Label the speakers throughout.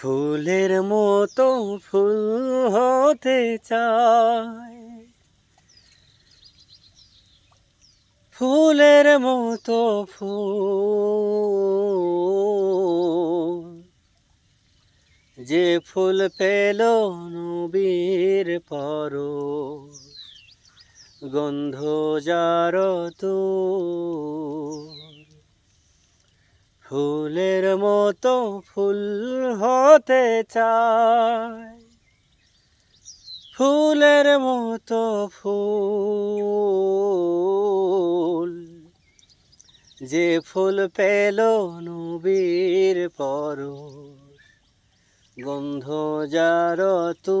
Speaker 1: ফুলের মতো ফুল হতে চায়। ফুলের মতো ফুল। যে ফুল পেল নবীর পর গন্ধ যার ফুলের মতো ফুল হতে চায়। ফুলের মতো ফুল যে ফুল পেল নবীর পর, গন্ধ যার তু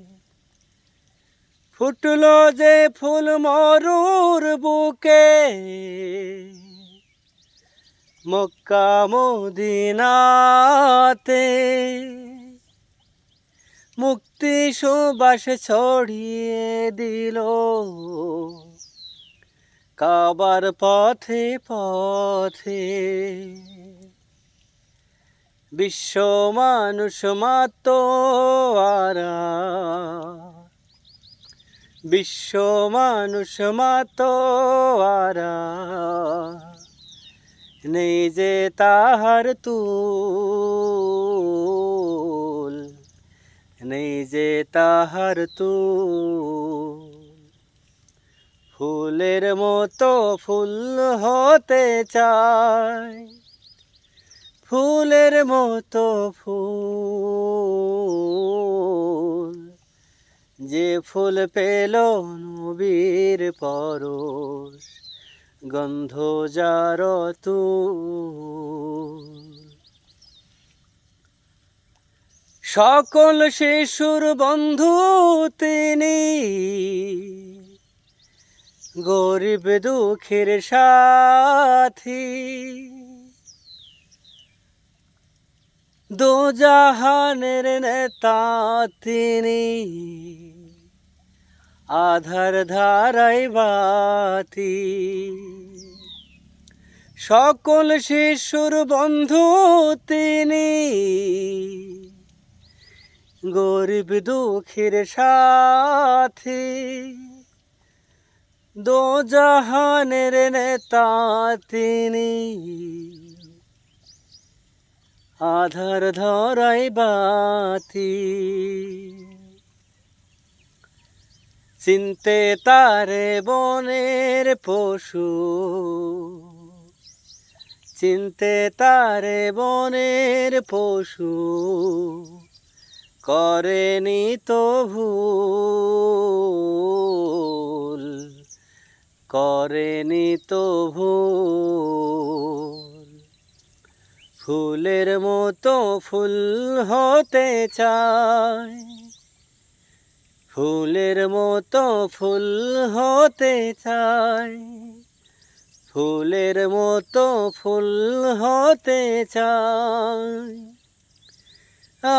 Speaker 1: ফুটলো যে ফুল মরুর বুকে। মক্কা মদিনাতে মুক্তি সুবাস ছড়িয়ে দিল। কাবার পথে পথে বিশ্ব মানুষ মাত আরা বিশ্ব মানুষ মাত আরা। নেই যে তাহার তুল, নেই যে তাহার তুল। ফুলের মতো ফুল হতে চায়, ফুলের মতো ফুল। যে ফুল পেল নবীর পরশ, গন্ধ যার তু সকল শিশুর বন্ধু তিনি, গরিব দুঃখের সাথী। দো জাহানের নেতা তিনি। আধার ধারাই বাতি। সকল শিশুর বন্ধু তিনি। গরিব দুঃখের সাথী। দো জাহানের নেতা তিনি। আধার ধরাই বাতি। চিনতে তারে বনের পশু। চিনতে তারে বনের পশু। করেনি তো ভুল, করেনি তো ভুল। ফুলের মতো ফুল হতে চায়। ফুলের মতো ফুল হতে চাই ফুলের মতো ফুল হতে চাই আ